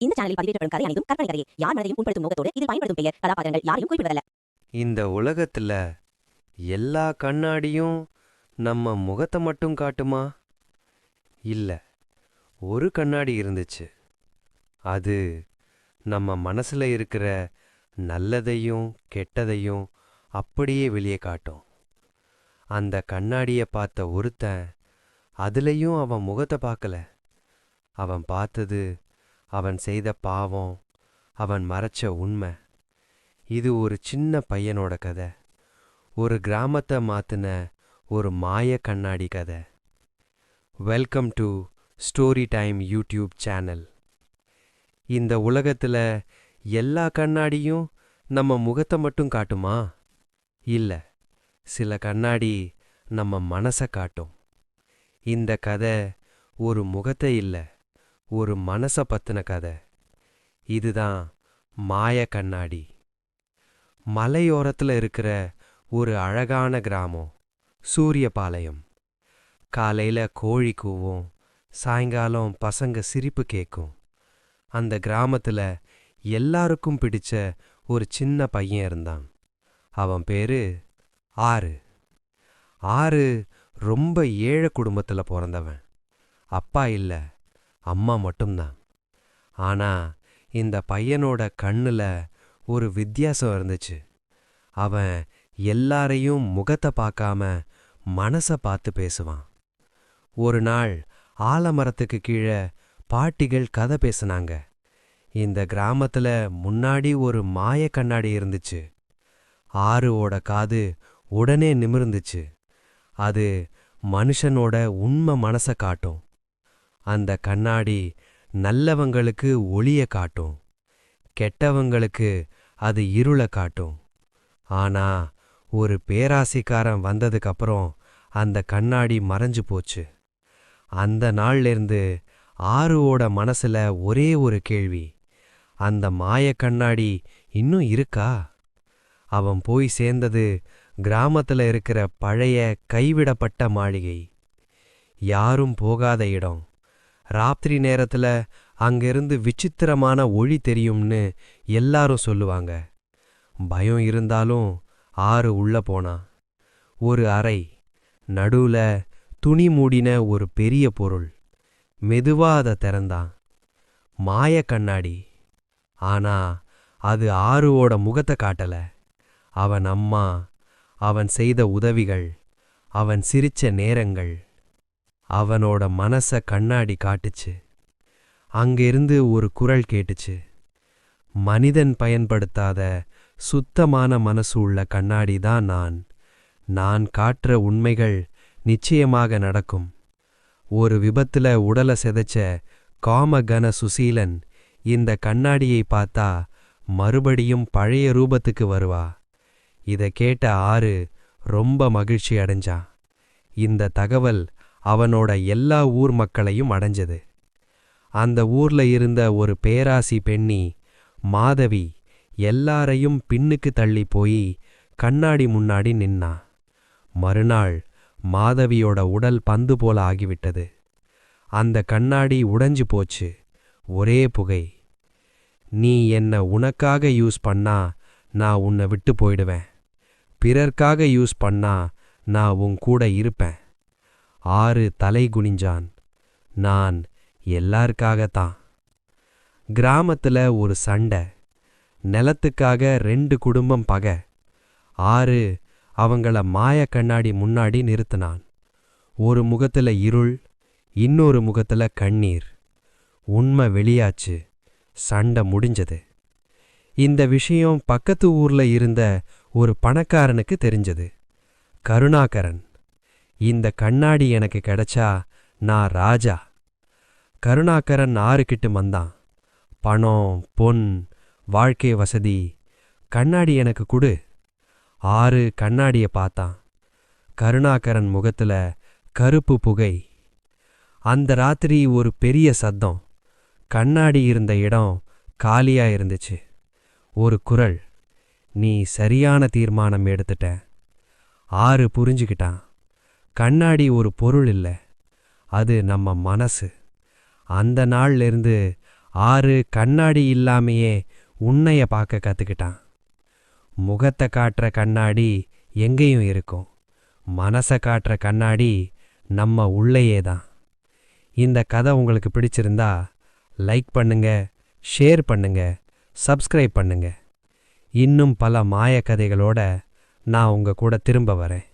இந்த சேனலில் பதிவேற்றப்படும் கதை அனைத்தும் கற்பனை கதையே யார் மனதையும் புண்படுத்தும் நோக்கத்தோடு இதில் பயன்படுத்தும் பெயர் கதாபாத்திரங்கள் யாரையும் குறிப்பிடுவதல்ல. இந்த உலகத்துல எல்லா கண்ணாடியும் நம்ம முகத்தை மட்டும் காட்டுமா? இல்ல ஒரு கண்ணாடி இருந்துச்சு. அது நம்ம மனசுல இருக்கிற நல்லதையும் கெட்டதையும் அப்படியே வெளியே காட்டும். அந்த கண்ணாடியை பார்த்த ஒருத்தன் அதுலேயும் அவன் முகத்தை பார்க்கல. அவன் பார்த்தது அவன் செய்த பாவம் அவன் மறைச்ச உண்மை. இது ஒரு சின்ன பையனோட கதை. ஒரு கிராமத்தை மாத்தின ஒரு மாய கண்ணாடி கதை. Welcome to story time YouTube channel இந்த உலகத்தில் எல்லா கண்ணாடியும் நம்ம முகத்தை மட்டும் காட்டுமா? இல்லை சில கண்ணாடி நம்ம மனசை காட்டும். இந்த கதை ஒரு முகத்தை இல்லை. ஒரு மனசை பத்தின கதை. இதுதான் மாய கண்ணாடி. மலையோரத்தில் இருக்கிற ஒரு அழகான கிராமம் சூரியபாளையம். காலையில் கோழி கூவும் சாயங்காலம் பசங்க சிரிப்பு கேட்கும் அந்த கிராமத்தில் எல்லாருக்கும் பிடிச்ச ஒரு சின்ன பையன் இருந்தான். அவன் பேரு ஆறு. ஆறு ரொம்ப ஏழை குடும்பத்தில் பிறந்தவன். அப்பா இல்லை. அம்மா மட்டும்தான். ஆனா இந்த பையனோட கண்ணுல ஒரு வித்தியாசம் இருந்துச்சு. அவன் எல்லாரையும் முகத்தை பார்க்காம மனசை பார்த்து பேசுவான். ஒரு நாள் ஆலமரத்துக்கு கீழே பாட்டிகள் கதை பேசுனாங்க. இந்த கிராமத்துல முன்னாடி ஒரு மாய கண்ணாடி இருந்துச்சு. ஆறுவோட காது உடனே நிமிர்ந்துச்சு. அது மனுஷனோட உண்மை மனசை காட்டும். அந்த கண்ணாடி நல்லவங்களுக்கு ஒளிய காட்டும். கெட்டவங்களுக்கு அது இருளை காட்டும். ஆனா ஒரு பேராசிக்காரன் வந்ததுக்கப்புறம் அந்த கண்ணாடி மறைஞ்சு போச்சு. அந்த நாள்லேருந்து ஆறுவோட மனசுல ஒரே ஒரு கேள்வி அந்த மாய கண்ணாடி இன்னும் இருக்கா? அவன் போய் சேர்ந்தது கிராமத்துல இருக்கிற பழைய கைவிடப்பட்ட மாளிகை. யாரும் போகாத இடம். ராத்திரி நேரத்துல அங்கிருந்து விசித்திரமான ஒளி தெரியும்னு எல்லாரும் சொல்லுவாங்க. பயம் இருந்தாலும் ஆறு உள்ள போனா. ஒரு அறை நடுவுல துணி மூடின ஒரு பெரிய பொருள். மெதுவா அதை திறந்தான். மாய கண்ணாடி. ஆனா அது ஆறுவோட முகத்தை காட்டல. அவன் அம்மா அவன் செய்த உதவிகள் அவன் சிரிச்ச நேரங்கள். அவனோட மனச கண்ணாடி காட்டுச்சு. அங்கிருந்து ஒரு குரல் கேட்டுச்சு. மனிதன் பயன்படுத்தாத சுத்தமான மனசு உள்ள கண்ணாடி தான் நான். நான் காட்டுற உண்மைகள் நிச்சயமாக நடக்கும். ஒரு விபத்துல உடலை செதைச்ச காமகன சுசீலன் இந்த கண்ணாடியை பார்த்தா மறுபடியும் பழைய ரூபத்துக்கு வருவா. இதை கேட்ட ஆறு ரொம்ப மகிழ்ச்சி அடைஞ்சான் இந்த தகவல் அவனோட எல்லா ஊர் மக்களையும் அடைஞ்சது. அந்த ஊர்ல இருந்த ஒரு பேராசி பெண்ணி மாதவி எல்லாரையும் பின்னுக்கு தள்ளி போய் கண்ணாடி முன்னாடி நின்னா. மறுநாள் மாதவியோட உடல் பந்து போல ஆகிவிட்டது. அந்த கண்ணாடி உடைஞ்சு போச்சு. ஒரே புகை. நீ என்ன உனக்காக யூஸ் பண்ணா நான் உன்னை விட்டு போயிடுவேன். பிறர்க்காக யூஸ் பண்ணா நான் உன் கூட இருப்பேன். ஆறு தலை குனிஞ்சான். நான் எல்லாருக்காகத்தான். கிராமத்தில் ஒரு சண்டை. நிலத்துக்காக ரெண்டு குடும்பம் பகை. ஆறு அவங்கள மாய கண்ணாடி முன்னாடி நிறுத்தினான். ஒரு முகத்தில் இருள் இன்னொரு முகத்தில் கண்ணீர். உண்மை வெளியாச்சு. சண்டை முடிஞ்சது. இந்த விஷயம் பக்கத்து ஊர்ல இருந்த ஒரு பணக்காரனுக்கு தெரிஞ்சது. கருணாகரன். இந்த கண்ணாடி எனக்கு கிடைச்சா நான் ராஜா. கருணாகரன் ஆறுகிட்டு வந்தான். பணம் பொன் வாழ்க்கை வசதி கண்ணாடி எனக்கு கொடு. ஆறு கண்ணாடியை பார்த்தான். கருணாகரன் முகத்துல கருப்பு புகை. அந்த ராத்திரி ஒரு பெரிய சத்தம். கண்ணாடி இருந்த இடம் காலியா இருந்துச்சு. ஒரு குரல். நீ சரியான தீர்மானம் எடுத்துட்ட. ஆறு புரிஞ்சுக்கிட்டான். கண்ணாடி ஒரு பொருள் இல்லை. அது நம்ம மனசு. அந்த நாள்லேருந்து ஆறு கண்ணாடி இல்லாமையே உன்னைய பார்க்க கற்றுக்கிட்டான் முகத்தை காட்டுற கண்ணாடி எங்கேயும் இருக்கும். மனசை காட்டுற கண்ணாடி நம்ம உள்ளேயே தான். இந்த கதை உங்களுக்கு பிடிச்சிருந்தா லைக் பண்ணுங்க ஷேர் பண்ணுங்க சப்ஸ்கிரைப் பண்ணுங்க. இன்னும் பல மாய கதைகளோட நான் உங்கள் கூட திரும்ப வரேன்.